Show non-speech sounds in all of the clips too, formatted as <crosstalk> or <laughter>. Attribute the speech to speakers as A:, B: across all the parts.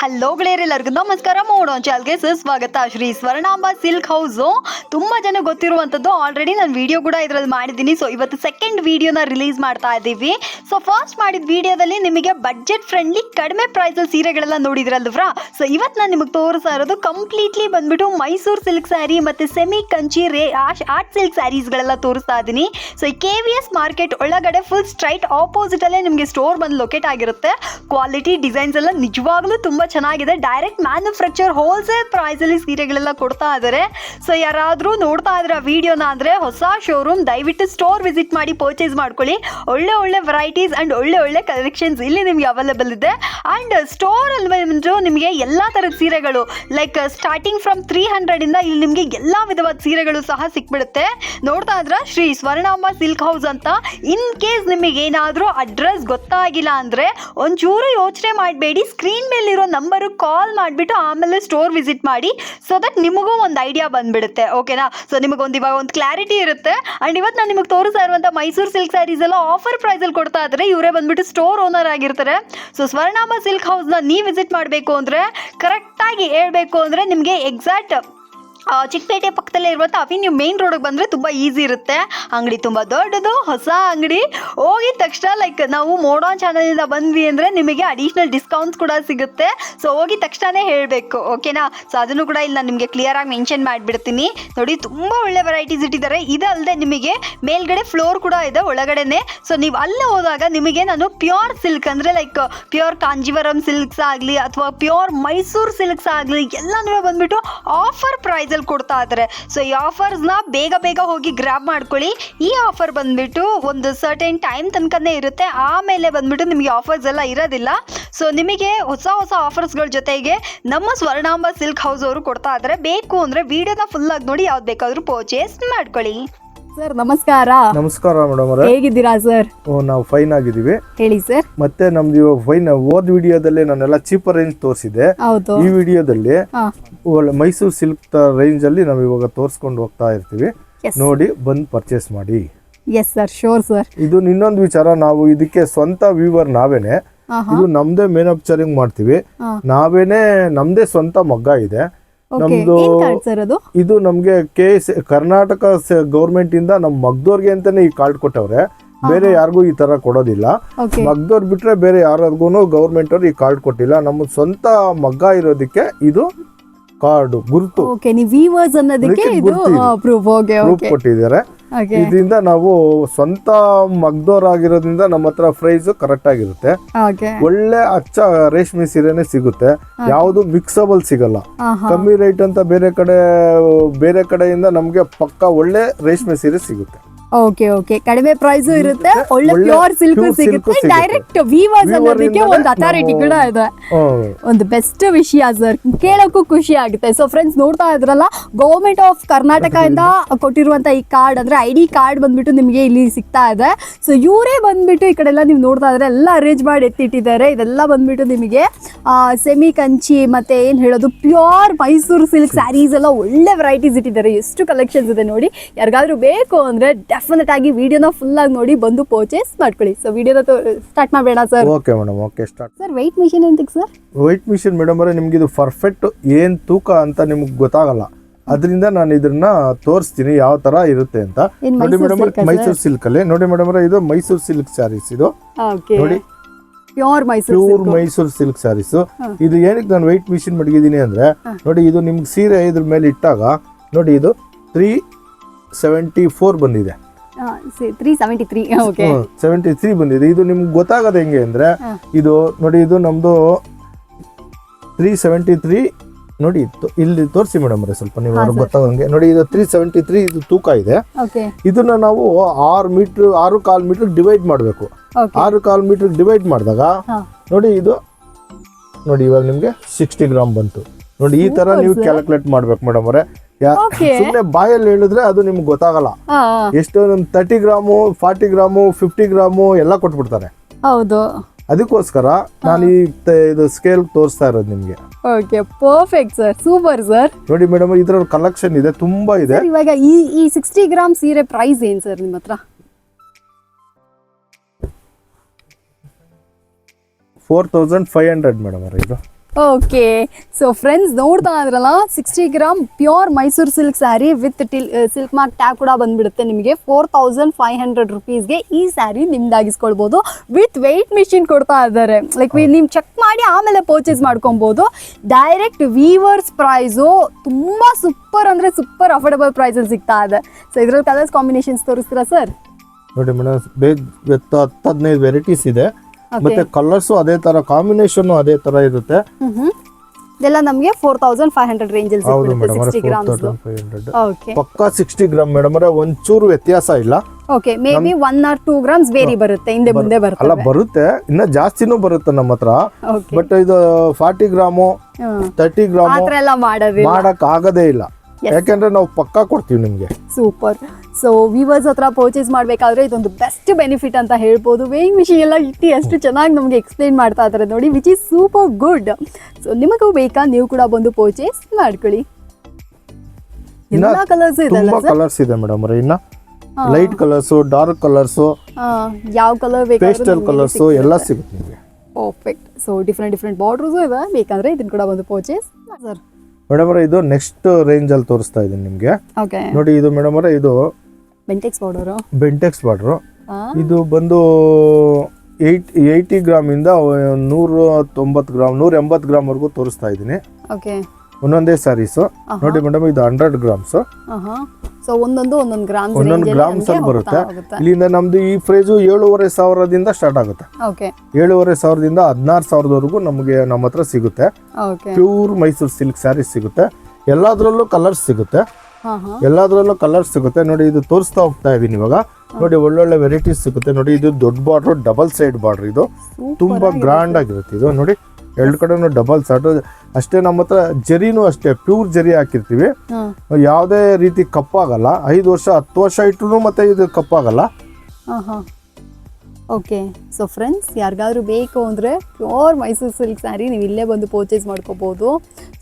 A: Hello ಗೆಳೆಯರೆಲ್ಲರಿಗೂ ನಮಸ್ಕಾರ ಮಾಡೋಣ ಚಾಲ್ಗೆ ಸುಸ್ವಾಗತ. Shri Swarnamba silk house. ತುಂಬ ಜನ ಗೊತ್ತಿರುವಂಥದ್ದು ಆಲ್ರೆಡಿ ನಾನು ವಿಡಿಯೋ ಕೂಡ ಇದರಲ್ಲಿ ಮಾಡಿದ್ದೀನಿ. ಸೊ ಇವತ್ತು ಸೆಕೆಂಡ್ ವಿಡಿಯೋನ ರಿಲೀಸ್ ಮಾಡ್ತಾ ಇದ್ದೀವಿ. ಸೊ ಫಸ್ಟ್ ಮಾಡಿದ ವಿಡಿಯೋದಲ್ಲಿ ನಿಮಗೆ ಬಡ್ಜೆಟ್ ಫ್ರೆಂಡ್ಲಿ ಕಡಿಮೆ ಪ್ರೈಸಲ್ಲಿ ಸೀರೆಗಳೆಲ್ಲ ನೋಡಿದ್ರಲ್ವ್ರಾ? ಸೊ ಇವತ್ತು ನಾನು ನಿಮಗೆ ತೋರಿಸ್ತಾ ಇರೋದು ಕಂಪ್ಲೀಟ್ಲಿ ಬಂದ್ಬಿಟ್ಟು ಮೈಸೂರು ಸಿಲ್ಕ್ ಸ್ಯಾರಿ ಮತ್ತು ಸೆಮಿ ಕಂಚಿ ರೇ ಆರ್ಟ್ ಸಿಲ್ಕ್ ಸ್ಯಾರೀಸ್ಗಳೆಲ್ಲ ತೋರಿಸ್ತಾ ಇದ್ದೀನಿ. So K V S market ಒಳಗಡೆ ಫುಲ್ ಸ್ಟ್ರೈಟ್ ಆಪೋಸಿಟಲ್ಲೇ ನಿಮಗೆ ಸ್ಟೋರ್ ಬಂದು ಲೊಕೇಟ್ ಆಗಿರುತ್ತೆ. ಕ್ವಾಲಿಟಿ ಡಿಸೈನ್ಸ್ ಎಲ್ಲ ನಿಜವಾಗ್ಲೂ ತುಂಬ ಚೆನ್ನಾಗಿದೆ. ಡೈರೆಕ್ಟ್ ಮ್ಯಾನುಫ್ಯಾಕ್ಚರ್ ಹೋಲ್ಸೇಲ್ ಪ್ರೈಸಲ್ಲಿ ಸೀರೆಗಳೆಲ್ಲ ಕೊಡ್ತಾ ಇದ್ದಾರೆ ಸೊ ಯಾರಾದರೂ ನೋಡ್ತಾ ಇದ್ರೆ ಆ ವಿಡಿಯೋನ ಅಂದರೆ ಹೊಸ ಶೋರೂಮ್ ದಯವಿಟ್ಟು ಸ್ಟೋರ್ ವಿಸಿಟ್ ಮಾಡಿ ಪರ್ಚೇಸ್ ಮಾಡ್ಕೊಳ್ಳಿ. ಒಳ್ಳೆ ಒಳ್ಳೆ ವೆರೈಟೀಸ್ ಆ್ಯಂಡ್ ಒಳ್ಳೆ ಒಳ್ಳೆ ಕಲೆಕ್ಷನ್ಸ್ ಇಲ್ಲಿ ನಿಮಗೆ ಅವೈಲೇಬಲ್ ಇದೆ. ಆ್ಯಂಡ್ ಸ್ಟೋರಲ್ಲಿ ಬಂದು ನಿಮಗೆ ಎಲ್ಲ ಥರದ ಸೀರೆಗಳು ಲೈಕ್ ಸ್ಟಾರ್ಟಿಂಗ್ ಫ್ರಮ್ ತ್ರೀ ಹಂಡ್ರೆಡಿಂದ ಇಲ್ಲಿ ನಿಮಗೆ ಎಲ್ಲ ವಿಧವಾದ ಸೀರೆಗಳು ಸಹ ಸಿಕ್ಬಿಡುತ್ತೆ. ನೋಡ್ತಾ ಇದ್ರ ಶ್ರೀ ಸ್ವರ್ಣಾಂಬ ಸಿಲ್ಕ್ ಹೌಸ್ ಅಂತ ಇನ್ ಕೇಸ್ ನಿಮಗೆ ಏನಾದರೂ ಅಡ್ರೆಸ್ ಗೊತ್ತಾಗಿಲ್ಲ ಅಂದರೆ ಒಂಚೂರು ಯೋಚನೆ ಮಾಡಬೇಡಿ. ಸ್ಕ್ರೀನ್ ಮೇಲಿರೋ ನಂಬರು ಕಾಲ್ ಮಾಡಿಬಿಟ್ಟು ಆಮೇಲೆ ಸ್ಟೋರ್ ವಿಸಿಟ್ ಮಾಡಿ ಸೊ ದಟ್ ನಿಮಗೂ ಒಂದು ಐಡಿಯಾ ಬಂದ್ಬಿಡುತ್ತೆ ಓಕೆನಾ ಸೊ ನಿಮಗೊಂದು ಇವಾಗ ಒಂದು ಕ್ಲಾರಿಟಿ ಇರುತ್ತೆ. ಆ್ಯಂಡ್ ಇವತ್ತು ನಾನು ನಿಮಗೆ ತೋರಿಸ್ತಾ ಇರುವಂಥ ಮೈಸೂರು ಸಿಲ್ಕ್ ಸ್ಯಾರೀಸ್ ಎಲ್ಲ ಆಫರ್ ಪ್ರೈಸಲ್ಲಿ ಕೊಡ್ತಾ ಇದ್ದರೆ ಇವರೇ ಬಂದ್ಬಿಟ್ಟು ಸ್ಟೋರ್ ಓನರ್ ಆಗಿರ್ತಾರೆ. ಸೊ ಸ್ವರ್ಣಾಂಬ ಸಿಲ್ಕ್ ಹೌಸ್ನ ನೀವು ವಿಸಿಟ್ ಮಾಡಬೇಕು ಅಂದರೆ ಕರೆಕ್ಟಾಗಿ ಹೇಳಬೇಕು ಅಂದರೆ ನಿಮಗೆ ಎಕ್ಸಾಕ್ಟ್ ಚಿಕ್ಕಪೇಟೆ ಪಕ್ಕದಲ್ಲೇ ಇರುವಂಥ ಅವಿನ್ಯೂ ಮೇನ್ ರೋಡಿಗೆ ಬಂದರೆ ತುಂಬ ಈಸಿ ಇರುತ್ತೆ. ಅಂಗಡಿ ತುಂಬ ದೊಡ್ಡದು, ಹೊಸ ಅಂಗಡಿ. ಹೋಗಿದ ತಕ್ಷಣ ಲೈಕ್ ನಾವು ಮೋಡಾನ್ ಚಾನಲಿಂದ ಬಂದ್ವಿ ಅಂದರೆ ನಿಮಗೆ ಅಡಿಷ್ನಲ್ ಡಿಸ್ಕೌಂಟ್ಸ್ ಕೂಡ ಸಿಗುತ್ತೆ. ಸೊ ಹೋಗಿದ ತಕ್ಷಣನೇ ಹೇಳಬೇಕು ಓಕೆನಾ ಸೊ ಅದನ್ನು ಕೂಡ ಇಲ್ಲಿ ನಾನು ನಿಮಗೆ ಕ್ಲಿಯರಾಗಿ ಮೆನ್ಷನ್ ಮಾಡಿಬಿಡ್ತೀನಿ. ನೋಡಿ, ತುಂಬ ಒಳ್ಳೆ ವೆರೈಟೀಸ್ ಇಟ್ಟಿದ್ದಾರೆ. ಇದಲ್ಲದೆ ನಿಮಗೆ ಮೇಲ್ಗಡೆ ಫ್ಲೋರ್ ಕೂಡ ಇದೆ, ಒಳಗಡೆನೆ. ಸೊ ನೀವು ಅಲ್ಲೇ ಹೋದಾಗ ನಿಮಗೆ ನಾನು ಪ್ಯೂರ್ ಸಿಲ್ಕ್ ಅಂದರೆ ಲೈಕ್ ಪ್ಯೂರ್ ಕಾಂಜೀವರಂ ಸಿಲ್ಕ್ಸ್ ಆಗಲಿ, ಅಥವಾ ಪ್ಯೂರ್ ಮೈಸೂರು ಸಿಲ್ಕ್ಸ್ ಆಗಲಿ, ಎಲ್ಲನೂ ಬಂದ್ಬಿಟ್ಟು ಆಫರ್ ಪ್ರೈಸಲ್ಲಿ ಕೊಡ್ತಾ ಇದ್ದಾರೆ ಸೊ ಈ ಆಫರ್ಸ್ನ ಬೇಗ ಬೇಗ ಹೋಗಿ ಗ್ರ್ಯಾಬ್ ಮಾಡ್ಕೊಳ್ಳಿ. ಈ ಆಫರ್ ಬಂದ್ಬಿಟ್ಟು ಒಂದು ಸರ್ಟೆನ್ ಟೈಮ್ ತನಕನೇ ಇರುತ್ತೆ. ಆಮೇಲೆ ಬಂದ್ಬಿಟ್ಟು ನಿಮಗೆ ಆಫರ್ಸ್ ಎಲ್ಲ ಇರೋದಿಲ್ಲ. ಸೊ ನಿಮಗೆ ಹೊಸ ಹೊಸ ಆಫರ್ಸ್ಗಳ ಜೊತೆಗೆ ನಮ್ಮ ಸ್ವರ್ಣಾಂಬ ಸಿಲ್ಕ್ ಹೌಸ್ ಅವರು ಕೊಡ್ತಾ ಇದ್ದಾರೆ ಬೇಕು ಅಂದರೆ ವಿಡಿಯೋನ ಫುಲ್ ಆಗಿ ನೋಡಿ ಯಾವ್ದು ಬೇಕಾದರೂ ಪರ್ಚೇಸ್ ಮಾಡ್ಕೊಳ್ಳಿ.
B: ಸರ್ ನಮಸ್ಕಾರ.
C: ನಮಸ್ಕಾರ ಮೇಡಮ್ ಅವರೇ.
B: ಹೇಗಿದ್ದೀರಾ ಸರ್?
C: ಓ, ನಾವು ಫೈನ್ ಆಗಿದ್ದೀವಿ.
B: ಹೇಳಿ ಸರ್.
C: ಮತ್ತೆ ನಮ್ದು ಇವಾಗ ಫೈನ್ ಓದ್ ವಿಡಿಯೋದಲ್ಲಿ ನಾನೆಲ್ಲ ಚೀಪರ್ ರೇಂಜ್ ತೋರಿಸಿದೆ
B: ಹೌದು.
C: ಈ ವಿಡಿಯೋದಲ್ಲಿ
B: ಹಾ.
C: ಒಳ್ಳೆ ಮೈಸೂರು ಸಿಲ್ಕ್ ರೇಂಜ್ ಅಲ್ಲಿ ನಾವು ಇವಾಗ ತೋರಿಸ್ಕೊಂಡು ಹೋಗ್ತಾ ಇರ್ತೀವಿ. ನೋಡಿ ಬಂದು ಪರ್ಚೇಸ್ ಮಾಡಿ.
B: ಎಸ್ ಸರ್ ಶೋರ್ ಸರ್
C: ಇದು ಇನ್ನೊಂದು ವಿಚಾರ ನಾವು ಇದಕ್ಕೆ ಸ್ವಂತ ವ್ಯೂವರ್ ನಾವೇನೆ. ಇದು ನಮ್ದೇ ಮ್ಯಾನುಫ್ಯಾಕ್ಚರಿಂಗ್ ಮಾಡ್ತೀವಿ. ನಾವೇನೆ ನಮ್ದೇ ಸ್ವಂತ ಮಗ್ಗ ಇದೆ. ನಮ್ದು ಇದು ನಮ್ಗೆ ಕೆ ಕರ್ನಾಟಕ ಗೌರ್ಮೆಂಟ್ ಇಂದ ನಮ್ ಮಗ್ದೋರ್ಗೆ ಅಂತಾನೆ ಈ ಕಾರ್ಡ್ ಕೊಟ್ಟವ್ರೆ. ಬೇರೆ ಯಾರಿಗೂ ಈ ತರ ಕೊಡೋದಿಲ್ಲ. ಮಗ್ದೋರ್ ಬಿಟ್ರೆ ಬೇರೆ ಯಾರಿಗೂ ಗೌರ್ಮೆಂಟ್ ಅವ್ರು ಈ ಕಾರ್ಡ್ ಕೊಟ್ಟಿಲ್ಲ. ನಮ್ಮ ಸ್ವಂತ ಮಗ್ಗ ಇರೋದಕ್ಕೆ ಇದು ಕಾರ್ಡ್ ಗುರುತು.
B: ಓಕೆ ನೀವು ವೀವರ್ಸ್ ಅನ್ನೋದಕ್ಕೆ ಇದು ಪ್ರೂಫ್ ಓಕೆ
C: ಪ್ರೂಫ್
B: ಓಕೆ
C: ಕೊಟ್ಟಿದ್ದಾರೆ. ಇದರಿಂದ ನಾವು ಸ್ವಂತ ಮಗ್ದೋರಾಗಿರೋದ್ರಿಂದ ನಮ್ಮ ಹತ್ರ ಪ್ರೈಸ್ ಕರೆಕ್ಟ್ ಆಗಿರುತ್ತೆ.
B: ಓಕೆ
C: ಒಳ್ಳೆ ಅಚ್ಚ ರೇಷ್ಮೆ ಸೀರೆನೆ ಸಿಗುತ್ತೆ. ಯಾವುದು ಮಿಕ್ಸಬಲ್ ಸಿಗಲ್ಲ. ಕಮ್ಮಿ ರೇಟ್ ಅಂತ ಬೇರೆ ಕಡೆ ಬೇರೆ ಕಡೆಯಿಂದ ನಮ್ಗೆ ಪಕ್ಕ ಒಳ್ಳೆ ರೇಷ್ಮೆ ಸೀರೆ ಸಿಗುತ್ತೆ.
B: ಓಕೆ ಓಕೆ ಕಡಿಮೆ ಪ್ರೈಸ್ ಇರುತ್ತೆ. ಒಳ್ಳೆ ಪ್ಯೂರ್ ಸಿಲ್ಕ್ ಸಿಗುತ್ತೆ. ಡೈರೆಕ್ಟ್ ವಿವರ್ಸ್ ಅನ್ನೋದಕ್ಕೆ ಒಂದು ಅಥಾರಿಟಿ ಕೂಡ ಇದೆ. ಒಂದು ಬೆಸ್ಟ್ ವಿಷಯ ಸರ್ ಕೇಳೋಕ್ಕೂ ಖುಷಿ ಆಗುತ್ತೆ. ಸೊ ಫ್ರೆಂಡ್ಸ್ ನೋಡ್ತಾ ಇದ್ರಲ್ಲ ಗೌರ್ಮೆಂಟ್ ಆಫ್ ಕರ್ನಾಟಕ ಇಂದ ಕೊಟ್ಟಿರುವಂತ ಈ ಕಾರ್ಡ್ ಅಂದ್ರೆ ಐ ಡಿ ಕಾರ್ಡ್ ಬಂದ್ಬಿಟ್ಟು ನಿಮಗೆ ಇಲ್ಲಿ ಸಿಗ್ತಾ ಇದೆ. ಸೊ ಇವರೇ ಬಂದ್ಬಿಟ್ಟು ಈ ಕಡೆ ಎಲ್ಲ ನೀವು ನೋಡ್ತಾ ಇದ್ರೆ ಎಲ್ಲ ಅರೇಂಜ್ ಮಾಡಿ ಎತ್ತಿಟ್ಟಿದ್ದಾರೆ. ಇದೆಲ್ಲ ಬಂದ್ಬಿಟ್ಟು ನಿಮಗೆ ಸೆಮಿ ಕಂಚಿ ಮತ್ತೆ ಏನ್ ಹೇಳೋದು ಪ್ಯೂರ್ ಮೈಸೂರು ಸಿಲ್ಕ್ ಸ್ಯಾರೀಸ್ ಎಲ್ಲ ಒಳ್ಳೆ ವೆರೈಟೀಸ್ ಇಟ್ಟಿದ್ದಾರೆ. ಎಷ್ಟು ಕಲೆಕ್ಷನ್ಸ್ ಇದೆ ನೋಡಿ. ಯಾರಿಗಾದ್ರೂ ಬೇಕು ಅಂದ್ರೆ ಡೆಫಿನೆಟ್ ಆಗಿ ವಿಡಿಯೋನ ಫುಲ್ ಆಗಿ ನೋಡಿ ಬಂದು ಪರ್ಚೇಸ್ ಮಾಡ್ಕೊಳ್ಳಿ. ಸೊ ವಿಡಿಯೋನ ಸ್ಟಾರ್ಟ್ ಮಾಡಬೇಡ sir
C: okay madam okay start
B: sir weight machine ಎಂತಕ್ಕೆ ಸರ್
C: ವೈಟ್ ಮಿಷಿನ್ ಮೇಡಮ್ ಅವರೇ ನಿಮ್ಗೆ ಇದು ಪರ್ಫೆಕ್ಟ್ ಏನ್ ತೂಕ ಅಂತ ನಿಮ್ಗೆ ಗೊತ್ತಾಗಲ್ಲ. ಅದರಿಂದ ನಾನು ಇದನ್ನ ತೋರಿಸ್ತೀನಿ ಯಾವ ತರ ಇರುತ್ತೆ ಅಂತ. ನೋಡಿ ಮೇಡಮ್ ಮೈಸೂರು ಸಿಲ್ಕ್ ಅಲ್ಲಿ. ನೋಡಿ ಮೇಡಮ್ ಅವರೇ ಇದು ಮೈಸೂರು ಸಿಲ್ಕ್ ಸ್ಯಾರೀಸ್ ಇದು.
B: ಓಕೆ
C: ನೋಡಿ.
B: Pure Mysore
C: pure Mysore silk sarees ಇದು ಏನಕ್ಕೆ ನಾನು ವೈಟ್ ಮಿಷಿನ್ ಮಡಗಿದ್ದೀನಿ ಅಂದ್ರೆ ನೋಡಿ ಇದು ನಿಮ್ಗೆ ಸೀರೆ ಇದ್ರ ಮೇಲೆ ಇಟ್ಟಾಗ ನೋಡಿ ಇದು ತ್ರೀ ಸೆವೆಂಟಿ ಫೋರ್ ಬಂದಿದೆ.
B: Three seventy three okay
C: seventy three ಬಂದಿದೆ. ಇದು ನಿಮ್ಗೆ ಗೊತ್ತಾಗೋದು ಹೆಂಗೆ ಅಂದರೆ ಇದು ನೋಡಿ ಇದು ನಮ್ದು ತ್ರೀ ಸೆವೆಂಟಿ ತ್ರೀ ನೋಡಿ ಇಲ್ಲಿ ತೋರಿಸಿ ಮೇಡಮ್ ಅವರೇ ಸ್ವಲ್ಪ ನೀವು ಅವ್ರಿಗೆ ಗೊತ್ತಾಗಂಗೆ. ನೋಡಿ ಇದು ತ್ರೀ ಸೆವೆಂಟಿ ತ್ರೀ ಇದು ತೂಕ ಇದೆ. ಇದನ್ನ ನಾವು ಆರು ಮೀಟ್ರ್ ಆರು ಕಾಲ್ ಮೀಟರ್ ಡಿವೈಡ್ ಮಾಡಬೇಕು. ಆರು ಕಾಲ್ ಮೀಟರ್ ಡಿವೈಡ್ ಮಾಡಿದಾಗ ನೋಡಿ ಇದು ನೋಡಿ ಇವಾಗ ನಿಮ್ಗೆ ಸಿಕ್ಸ್ಟಿ ಗ್ರಾಮ್ ಬಂತು. ನೋಡಿ ಈ ತರ ನೀವು ಕ್ಯಾಲ್ಕುಲೇಟ್ ಮಾಡ್ಬೇಕು ಮೇಡಮ್ ಅವರೇ. ಸುಮ್ಮನೆ ಬಾಯಲ್ಲಿ ಹೇಳಿದ್ರೆ ಅದು ನಿಮ್ಗೆ ಗೊತ್ತಾಗಲ್ಲ.
B: ಹಾ
C: ಎಷ್ಟು ಒಂದು thirty gram forty gram fifty gram ಎಲ್ಲ ಕೊಟ್ಬಿಡ್ತಾರೆ.
B: ಹೌದು.
C: ಅದಕ್ಕೋಸ್ಕರ ನಾನು ಈ ಇದು ಸ್ಕೇಲ್ ತೋರಿಸ್ತಾ ಇರೋದು ನಿಮಗೆ.
B: Okay perfect sir super sir
C: ನೋಡಿ ಮೇಡಮ್ ಇದರ ಕಲೆಕ್ಷನ್ ಇದೆ ತುಂಬಾ ಇದೆ.
B: ಇವಾಗ ಈ ಈ ಸಿಕ್ಸ್ಟಿ ಗ್ರಾಮ್ ಸೀರೆ ಪ್ರೈಸ್ ಏನ್ ಸರ್ ನಿಮ್ಮ ಹತ್ರ?
C: Four thousand five hundred madam ಅವರ ಇದು.
A: ಓಕೆ ಸೊ ಫ್ರೆಂಡ್ಸ್ ನೋಡ್ತಾ ಇದ್ರಲ್ಲ sixty gram pure Mysore silk saree with till silk mark tag ಕೂಡ ಬಂದ್ಬಿಡುತ್ತೆ ನಿಮಗೆ. ಫೋರ್ ತೌಸಂಡ್ ಫೈವ್ ಹಂಡ್ರೆಡ್ ರುಪೀಸ್ಗೆ ಈ ಸ್ಯಾರಿ ನಿಮ್ದಾಗಿಸ್ಕೊಳ್ಬೋದು. ವಿತ್ ವೆಯ್ಟ್ ಮಿಷಿನ್ ಕೊಡ್ತಾ ಇದ್ದಾರೆ. ಲೈಕ್ ನೀವು ಚೆಕ್ ಮಾಡಿ ಆಮೇಲೆ ಪರ್ಚೇಸ್ ಮಾಡ್ಕೊಬೋದು ಡೈರೆಕ್ಟ್ ವೀವರ್ಸ್ ಪ್ರೈಸು ತುಂಬ ಸೂಪರ್ ಅಂದರೆ ಸೂಪರ್ ಅಫೋರ್ಡಬಲ್ ಪ್ರೈಸಲ್ಲಿ ಸಿಗ್ತಾ ಇದೆ. ಸೊ ಇದ್ರಲ್ಲಿ ಕಲರ್ಸ್ ಕಾಂಬಿನೇಷನ್ಸ್ ತೋರಿಸ್ತೀರಾ ಸರ್
C: ನೋಡಿ ಮೇಡಮ್ ಬೇಗ ಹತ್ತು ಹದಿನೈದು ವೆರೈಟೀಸ್ ಇದೆ. ಮತ್ತೆ ಕಲರ್ಸ್ ಅದೇ ತರ ಕಾಂಬಿನೇಷನ್ ಅದೇ ತರ ಇರುತ್ತೆ.
A: ಇದೆಲ್ಲ ನಮಗೆ ಫೋರ್ ತೌಸಂಡ್ ಫೈವ್ ಹಂಡ್ರೆಡ್ ರೇಂಜಲ್ಲಿ
C: ಹೌದು madam four thousand five hundred
A: okay
C: ಪಕ್ಕಾ ಸಿಕ್ಸ್ಟಿ ಗ್ರಾಮ್ ಮೇಡಮ್ ಒಂಚೂರು ವ್ಯತ್ಯಾಸ ಇಲ್ಲ.
A: Okay maybe one or two grams ಬೇರೆ ಬರುತ್ತೆ ಹಿಂದೆ ಮುಂದೆ
C: ಅಲ್ಲ
A: ಬರುತ್ತೆ.
C: ಬರುತ್ತೆ ಇನ್ನ ಜಾಸ್ತಿನೂ ಬರುತ್ತೆ ನಮ್ಮ ಹತ್ರ. ಬಟ್ ಇದು ಫಾರ್ಟಿ ಗ್ರಾಮು ತರ್ಟಿ ಗ್ರಾಮ್ ಮಾಡಕ್ ಆಗದೇ ಇಲ್ಲ. ಯಾಕೆಂದ್ರೆ ನಾವು ಪಕ್ಕಾ ಕೊಡ್ತೀವಿ ನಿಮ್ಗೆ.
A: ಸೂಪರ್ ಸೊ ವಿವರ್ಸ್ ಹತ್ರ ಪರ್ಚೇಸ್ ಮಾಡಬೇಕಾದ್ರೆ ಇದೊಂದು ಬೆಸ್ಟ್ ಬೆನಿಫಿಟ್ ಅಂತ ಹೇಳ್ಬೋದು. ವೇಯಿಂಗ್ ಮಿಷಿನ್ ಎಲ್ಲ ಇಟ್ಟು ಎಷ್ಟು ಚೆನ್ನಾಗಿ ನಮಗೆ ಎಕ್ಸ್ಪ್ಲೈನ್ ಮಾಡ್ತಾ ಇದ್ದಾರೆ ನೋಡಿ which is super good so ನಿಮಗೂ ಬೇಕಾ? ನೀವು ಕೂಡ ಬಂದು ಪರ್ಚೇಸ್ ಮಾಡ್ಕೊಳ್ಳಿ. ಎಲ್ಲ ಕಲರ್ಸ್
C: ತುಂಬಾ ಕಲರ್ಸ್ ಇದೆ ಮೇಡಮ್ ಇನ್ನ ಲೈಟ್ ಕಲರ್ಸು ಡಾರ್ಕ್ ಕಲರ್ಸು
A: ಯಾವ ಕಲರ್
C: ಪೇಸ್ಟಲ್ ಕಲರ್ಸ್ ಎಲ್ಲ ಸಿಗುತ್ತೆ ನಿಮಗೆ.
A: Perfect so different different borders ಇದೆ ಬೇಕಂದ್ರೆ ಇದನ್ನ ಕೂಡ ಬಂದು ಪರ್ಚೇಸ್ ಸರ್
C: ಮೇಡಮ್ ಅವರೇ ಇದು ನೆಕ್ಸ್ಟ್ ರೇಂಜ್ ಅಲ್ಲಿ ತೋರಿಸ್ತಾ ಇದ್ದೀನಿ ನಿಮಗೆ. ನೋಡಿ ಇದು ಮೇಡಮ್ ಅವರೇ ಇದು
A: ಬೆಂಟೆಕ್ಸ್ ಪೌಡರ್
C: ಬೆಂಟೆಕ್ಸ್ ಬಾರ್ಡ್ರು ಇದು ಬಂದು ಏಯ್ಟ್ ಏಯ್ಟಿ ಗ್ರಾಮಿಂದ ನೂರ ತೊಂಬತ್ತು ಗ್ರಾಮ್ ನೂರ ಎಂಬತ್ತು ಗ್ರಾಮ್ವರೆಗೂ ತೋರಿಸ್ತಾ ಇದ್ದೀನಿ.
A: ಓಕೆ
C: ಒಂದೊಂದೇ ಸ್ಯಾರೀಸು ನೋಡಿ ಮೇಡಮ್ ಇದು ಹಂಡ್ರೆಡ್ ಗ್ರಾಮ್ಸ್
A: ಸೊ ಒಂದೊಂದು ಒಂದೊಂದು ಗ್ರಾಮ್ಸ್
C: ಒಂದೊಂದು ಗ್ರಾಮ್ಸ್ ಅಲ್ಲಿ ಬರುತ್ತೆ. ಇಲ್ಲಿಂದ ನಮ್ದು ಈ ಪ್ರೈಸು ಏಳೂವರೆ ಸಾವಿರದಿಂದ ಸ್ಟಾರ್ಟ್ ಆಗುತ್ತೆ.
A: ಓಕೆ
C: ಏಳೂವರೆ ಸಾವಿರದಿಂದ ಹದಿನಾರು ಸಾವಿರದವರೆಗೂ ನಮಗೆ ನಮ್ಮ ಹತ್ರ ಸಿಗುತ್ತೆ. ಪ್ಯೂರ್ ಮೈಸೂರು ಸಿಲ್ಕ್ ಸ್ಯಾರೀಸ್ ಸಿಗುತ್ತೆ. ಎಲ್ಲದರಲ್ಲೂ ಕಲರ್ಸ್ ಸಿಗುತ್ತೆ. ಎಲ್ಲದರಲ್ಲೂ ಕಲರ್ ಸಿಗುತ್ತೆ. ನೋಡಿ ಇದು ತೋರಿಸ್ತಾ ಹೋಗ್ತಾ ಇದೀನಿ ಇವಾಗ. ನೋಡಿ ಒಳ್ಳೊಳ್ಳೆ ವೆರೈಟೀಸ್ ಸಿಗುತ್ತೆ. ನೋಡಿ ಇದು ದೊಡ್ಡ ಬಾರ್ಡ್ರ್ ಡಬಲ್ ಸೈಡ್ ಬಾರ್ಡ್ರ್ ಇದು. ತುಂಬಾ ಗ್ರ್ಯಾಂಡ್ ಆಗಿರುತ್ತೆ ಇದು. ನೋಡಿ ಎರಡು ಕಡೆನೂ ಡಬಲ್ ಸೈಡ್ ಅಷ್ಟೇ ನಮ್ಮ ಹತ್ರ ಜರಿನೂ ಅಷ್ಟೇ ಪ್ಯೂರ್ ಜರಿ ಹಾಕಿರ್ತೀವಿ. ಯಾವುದೇ ರೀತಿ ಕಪ್ಪಾಗಲ್ಲ. ಐದು ವರ್ಷ ಹತ್ತು ವರ್ಷ ಇಟ್ಟರು ಮತ್ತೆ ಇದು ಕಪ್ಪಾಗಲ್ಲ.
A: ಓಕೆ ಸೊ ಫ್ರೆಂಡ್ಸ್ ಯಾರಿಗಾದ್ರೂ ಬೇಕು ಅಂದರೆ ಪ್ಯೂರ್ ಮೈಸೂರು ಸಿಲ್ಕ್ ಸ್ಯಾರಿ ನೀವು ಇಲ್ಲೇ ಬಂದು ಪರ್ಚೇಸ್ ಮಾಡ್ಕೋಬೋದು.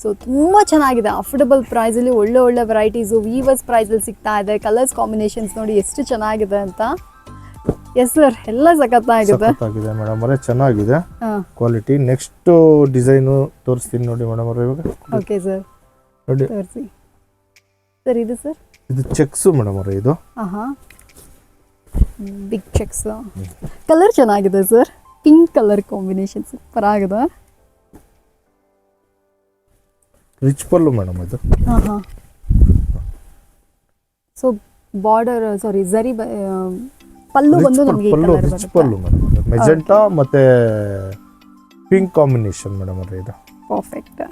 A: ಸೊ ತುಂಬ ಚೆನ್ನಾಗಿದೆ. ಅಫೋರ್ಡಬಲ್ ಪ್ರೈಸಲ್ಲಿ ಒಳ್ಳೆ ಒಳ್ಳೆ ವೆರೈಟೀಸು ವೀವರ್ಸ್ ಪ್ರೈಸಲ್ಲಿ ಸಿಗ್ತಾ ಇದೆ. ಕಲರ್ಸ್ ಕಾಂಬಿನೇಷನ್ಸ್ ನೋಡಿ ಎಷ್ಟು ಚೆನ್ನಾಗಿದೆ ಅಂತ. ಎಸ್ ಸರ್ ಎಲ್ಲ ಸಖತ್ತಾಗಿದೆ.
C: ಸಖತ್ತಾಗಿದೆ ಮೇಡಮ್ ಅವರೇ. ಚೆನ್ನಾಗಿದೆ. ಕ್ವಾಲಿಟಿ ನೆಕ್ಸ್ಟ್ ಡಿಸೈನು ತೋರಿಸ್ತೀನಿ ನೋಡಿ ಮೇಡಮ್ ಅವರೇ ಇವಾಗ.
A: ಓಕೆ ಸರ್
C: ನೋಡಿ.
A: ತೋರಿಸಿ. ಸರ್ ಇದು ಸರ್
C: ಇದು ಚೆಕ್ಸು ಮೇಡಮ್ ಅವರೇ ಇದು.
A: ಹಾಂ ಬಿಗ್ ಚೆಕ್ಸ್ ಕಲರ್ ಚೆನ್ನಾಗಿದೆ sir pink colour combination super ಆಗಿದೆ.
C: ರಿಚ್ ಪಲ್ಲು ಮೇಡಮ್ ಇದು.
A: ಹಾಂ ಹಾಂ ಸೊ ಬಾರ್ಡರ್ ಸಾರಿ ಝರಿ ಪಲ್ಲು ಬಂದು ನಮಗೆ
C: pallu rich pallu madam magenta ಮತ್ತೆ ಪಿಂಕ್ ಕಾಂಬಿನೇಷನ್ ಮೇಡಮ್ ಅವರೇ ಇದು.
A: ಪರ್ಫೆಕ್ಟ್